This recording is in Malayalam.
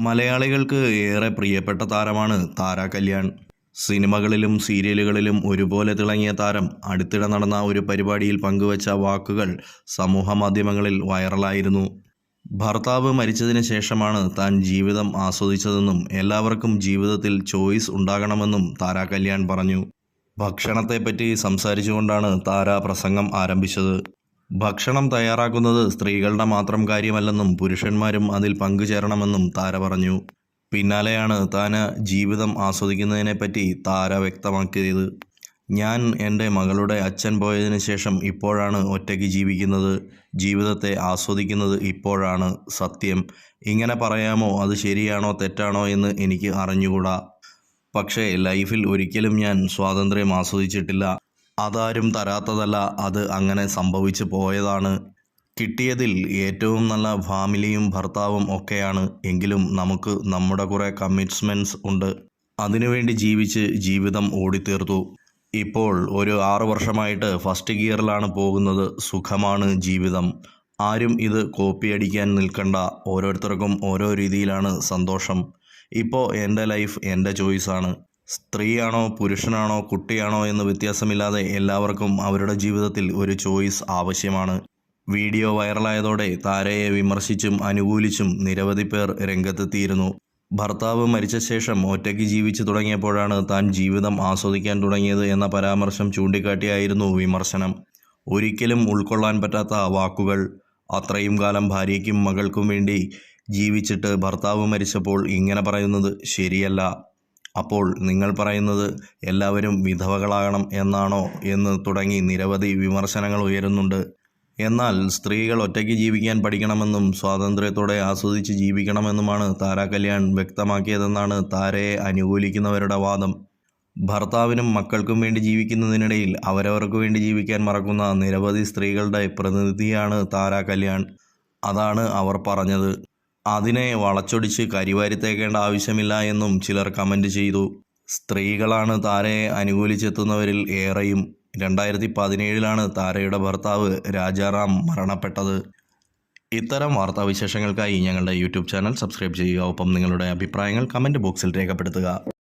മലയാളികൾക്ക് ഏറെ പ്രിയപ്പെട്ട താരമാണ് താര കല്യാൺ. സിനിമകളിലും സീരിയലുകളിലും ഒരുപോലെ തിളങ്ങിയ താരം അടുത്തിടെ നടന്ന ഒരു പരിപാടിയിൽ പങ്കുവച്ച വാക്കുകൾ സമൂഹ മാധ്യമങ്ങളിൽ വൈറലായിരുന്നു. ഭർത്താവ് മരിച്ചതിന് ശേഷമാണ് താൻ ജീവിതം ആസ്വദിച്ചതെന്നും എല്ലാവർക്കും ജീവിതത്തിൽ ചോയ്സ് ഉണ്ടാകണമെന്നും താര കല്യാൺ പറഞ്ഞു. ഭക്ഷണത്തെപ്പറ്റി സംസാരിച്ചുകൊണ്ടാണ് താര പ്രസംഗം ആരംഭിച്ചത്. ഭക്ഷണം തയ്യാറാക്കുന്നത് സ്ത്രീകളുടെ മാത്രം കാര്യമല്ലെന്നും പുരുഷന്മാരും അതിൽ പങ്കുചേരണമെന്നും താര പറഞ്ഞു. പിന്നാലെയാണ് താൻ ജീവിതം ആസ്വദിക്കുന്നതിനെപ്പറ്റി താര വ്യക്തമാക്കിയത്. ഞാൻ എന്റെ മകളുടെ അച്ഛൻ പോയതിനു ശേഷം ഇപ്പോഴാണ് ഒറ്റയ്ക്ക് ജീവിക്കുന്നത്. ജീവിതത്തെ ആസ്വദിക്കുന്നത് ഇപ്പോഴാണ് സത്യം. ഇങ്ങനെ പറയാമോ അത് ശരിയാണോ തെറ്റാണോ എന്ന് എനിക്ക് അറിഞ്ഞുകൂടാ. പക്ഷേ ലൈഫിൽ ഒരിക്കലും ഞാൻ സ്വാതന്ത്ര്യം ആസ്വദിച്ചിട്ടില്ല. അതാരും തരാത്തതല്ല അത് അങ്ങനെ സംഭവിച്ചു പോയതാണ്. കിട്ടിയതിൽ ഏറ്റവും നല്ല ഫാമിലിയും ഭർത്താവും ഒക്കെയാണ്. എങ്കിലും നമുക്ക് നമ്മുടെ കുറേ കമ്മിറ്റ്മെന്റ്സ് ഉണ്ട്. അതിനുവേണ്ടി ജീവിച്ച് ജീവിതം ഓടിത്തീർത്തു. ഇപ്പോൾ ഒരു ആറു വർഷമായിട്ട് ഫസ്റ്റ് ഗിയറിലാണ് പോകുന്നത്. സുഖമാണ് ജീവിതം. ആരും ഇത് കോപ്പി അടിക്കാൻ നിൽക്കണ്ട. ഓരോരുത്തർക്കും ഓരോ രീതിയിലാണ് സന്തോഷം. ഇപ്പോൾ എന്റെ ലൈഫ് എന്റെ ചോയ്സാണ് സ്ത്രീയാണോ പുരുഷനാണോ കുട്ടിയാണോ എന്ന് വ്യത്യാസമില്ലാതെ എല്ലാവർക്കും അവരുടെ ജീവിതത്തിൽ ഒരു ചോയ്സ് ആവശ്യമാണ്. വീഡിയോ വൈറലായതോടെ താരയെ വിമർശിച്ചും അനുകൂലിച്ചും നിരവധി പേർ രംഗത്തെത്തിയിരുന്നു. ഭർത്താവ് മരിച്ച ശേഷം ഒറ്റയ്ക്ക് ജീവിച്ചു തുടങ്ങിയപ്പോഴാണ് താൻ ജീവിതം ആസ്വദിക്കാൻ തുടങ്ങിയത് എന്ന പരാമർശം ചൂണ്ടിക്കാട്ടിയായിരുന്നു വിമർശനം. ഒരിക്കലും ഉൾക്കൊള്ളാൻ പറ്റാത്ത വാക്കുകൾ. അത്രയും കാലം ഭാര്യയ്ക്കും മകൾക്കും വേണ്ടി ജീവിച്ചിട്ട് ഭർത്താവ് മരിച്ചപ്പോൾ ഇങ്ങനെ പറയുന്നത് ശരിയല്ല. അപ്പോൾ നിങ്ങൾ പറയുന്നത് എല്ലാവരും വിധവകളാകണം എന്നാണോ എന്ന് തുടങ്ങി നിരവധി വിമർശനങ്ങൾ ഉയരുന്നുണ്ട്. എന്നാൽ സ്ത്രീകൾ ഒറ്റയ്ക്ക് ജീവിക്കാൻ പഠിക്കണമെന്നും സ്വാതന്ത്ര്യത്തോടെ ആസ്വദിച്ച് ജീവിക്കണമെന്നുമാണ് താര കല്യാൺ വ്യക്തമാക്കിയതെന്നാണ് താരയെ അനുകൂലിക്കുന്നവരുടെ വാദം. ഭർത്താവിനും മക്കൾക്കും വേണ്ടി ജീവിക്കുന്നതിനിടയിൽ അവരവർക്ക് വേണ്ടി ജീവിക്കാൻ മറക്കുന്ന നിരവധി സ്ത്രീകളുടെ പ്രതിനിധിയാണ് താര കല്യാൺ അതാണ് അവർ പറഞ്ഞത്. അതിനെ വളച്ചൊടിച്ച് കരിവാരിത്തേക്കേണ്ട ആവശ്യമില്ല എന്നും ചിലർ കമന്റ് ചെയ്തു. സ്ത്രീകളാണ് താരയെ അനുകൂലിച്ചെത്തുന്നവരിൽ ഏറെയും. രണ്ടായിരത്തി പതിനേഴിലാണ് താരയുടെ ഭർത്താവ് രാജാറാം മരണപ്പെട്ടത്. ഇത്തരം വാർത്താവിശേഷങ്ങൾക്കായി ഞങ്ങളുടെ യൂട്യൂബ് ചാനൽ സബ്സ്ക്രൈബ് ചെയ്യുക. ഒപ്പം നിങ്ങളുടെ അഭിപ്രായങ്ങൾ കമന്റ് ബോക്സിൽ രേഖപ്പെടുത്തുക.